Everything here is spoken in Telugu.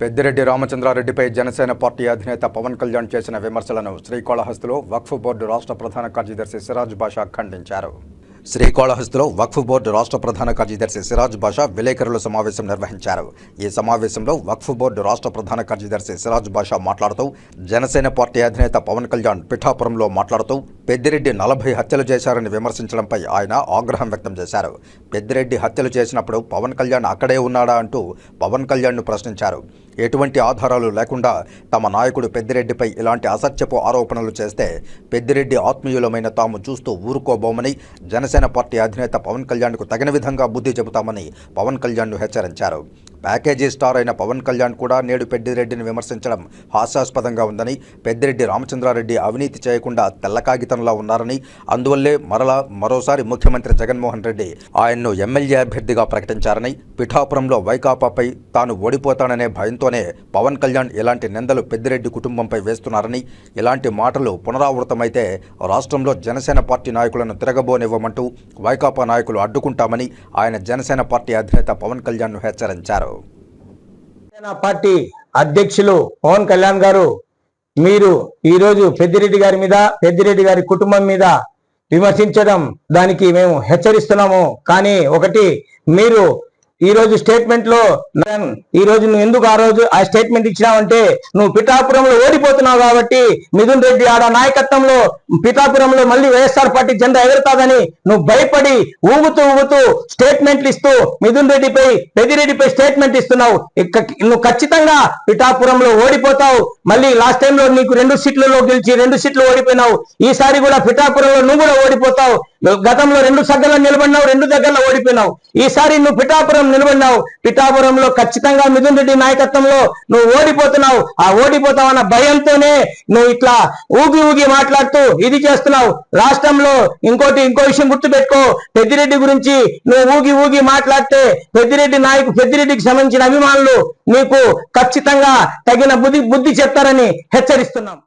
పెద్దిరెడ్డి రామచంద్రారెడ్డిపై జనసేన పార్టీ అధినేత పవన్ కళ్యాణ్ చేసిన విమర్శలను శ్రీకాళహస్తిలో వక్ఫ్ బోర్డు రాష్ట్ర ప్రధాన కార్యదర్శి సిరాజ్ బాషా ఖండించారు. శ్రీకాళహస్తిలో వక్ఫ్ బోర్డు రాష్ట్ర ప్రధాన కార్యదర్శి సిరాజ్ బాషా విలేకరుల సమావేశం నిర్వహించారు. ఈ సమావేశంలో వక్ఫ్ బోర్డు రాష్ట్ర ప్రధాన కార్యదర్శి సిరాజ్ బాషా మాట్లాడుతూ జనసేన పార్టీ అధినేత పవన్ కళ్యాణ్ పిఠాపురంలో మాట్లాడుతూ పెద్దిరెడ్డి నలభై హత్యలు చేశారని విమర్శించడంపై ఆయన ఆగ్రహం వ్యక్తం చేశారు. పెద్దిరెడ్డి హత్యలు చేసినప్పుడు పవన్ కళ్యాణ్ అక్కడే ఉన్నాడా అంటూ పవన్ కళ్యాణ్ను ప్రశ్నించారు. ఎటువంటి ఆధారాలు లేకుండా తమ నాయకుడు పెద్దిరెడ్డిపై ఇలాంటి అసత్యపు ఆరోపణలు చేస్తే పెద్దిరెడ్డి ఆత్మీయులమైన తాము చూస్తూ ఊరుకోబోమని జనసేన పార్టీ అధినేత పవన్ కళ్యాణ్కు తగిన విధంగా బుద్ధి చెబుతామని పవన్ కళ్యాణ్ను హెచ్చరించారు. ప్యాకేజీ స్టార్ అయిన పవన్ కళ్యాణ్ కూడా నేడు పెద్దిరెడ్డిని విమర్శించడం హాస్యాస్పదంగా ఉందని పెద్దిరెడ్డి రామచంద్రారెడ్డి అవినీతి చేయకుండా తెల్ల కాగితంలా ఉన్నారని అందువల్లే మరలా మరోసారి ముఖ్యమంత్రి జగన్మోహన్ రెడ్డి ఆయన్ను ఎమ్మెల్యే అభ్యర్థిగా ప్రకటించారని పిఠాపురంలో వైకాపాపై తాను ఓడిపోతాననే భయంతోనే పవన్ కళ్యాణ్ ఇలాంటి నిందలు పెద్దిరెడ్డి కుటుంబంపై వేస్తున్నారని ఇలాంటి మాటలు పునరావృతమైతే రాష్ట్రంలో జనసేన పార్టీ నాయకులను తిరగబోనివ్వమంటూ వైకాపా నాయకులు అడ్డుకుంటామని ఆయన జనసేన పార్టీ అధినేత పవన్ కళ్యాణ్ను హెచ్చరించారు. తెలంగాణ పార్టీ అధ్యక్షులు పవన్ కళ్యాణ్ గారు మీరు ఈ రోజు పెద్దిరెడ్డి గారి మీద పెద్దిరెడ్డి గారి కుటుంబం మీద విమర్శించడం దానికి మేము హెచ్చరిస్తున్నాము. కానీ ఒకటి మీరు ఈ రోజు స్టేట్మెంట్లో ఈ రోజు నువ్వు ఎందుకు ఆ రోజు ఆ స్టేట్మెంట్ ఇచ్చినావంటే నువ్వు పిఠాపురంలో ఓడిపోతున్నావు కాబట్టి మిథున్ రెడ్డి ఆడ నాయకత్వంలో పిఠాపురంలో మళ్ళీ వైఎస్ఆర్ పార్టీ జెండా ఎగురుతాదని నువ్వు భయపడి ఊగుతూ ఊగుతూ స్టేట్మెంట్లు ఇస్తూ మిథున్ రెడ్డిపై పెదిరెడ్డిపై స్టేట్మెంట్ ఇస్తున్నావు. నువ్వు ఖచ్చితంగా పిఠాపురంలో ఓడిపోతావు. మళ్ళీ లాస్ట్ టైంలో నీకు రెండు సీట్లలో గెలిచి రెండు సీట్లు ఓడిపోయినావు. ఈసారి కూడా పిఠాపురంలో నువ్వు కూడా ఓడిపోతావు. గతంలో రెండు సగ్గల్లో నిలబడినావు రెండు దగ్గరలో ఓడిపోయినావు. ఈసారి నువ్వు పిఠాపురం నిలబడినావు. పిఠాపురంలో ఖచ్చితంగా మిథున్ రెడ్డి నాయకత్వంలో నువ్వు ఓడిపోతున్నావు. ఆ ఓడిపోతావన్న భయంతోనే నువ్వు ఇట్లా ఊగి ఊగి మాట్లాడుతూ ఇది చేస్తున్నావు. రాష్ట్రంలో ఇంకోటి ఇంకో విషయం గుర్తుపెట్టుకో. పెద్దిరెడ్డి గురించి నువ్వు ఊగి ఊగి మాట్లాడితే పెద్దిరెడ్డి నాయకు పెద్దిరెడ్డికి సంబంధించిన అభిమానులు నీకు ఖచ్చితంగా తగిన బుద్ధి బుద్ధి చెప్తారని హెచ్చరిస్తున్నాం.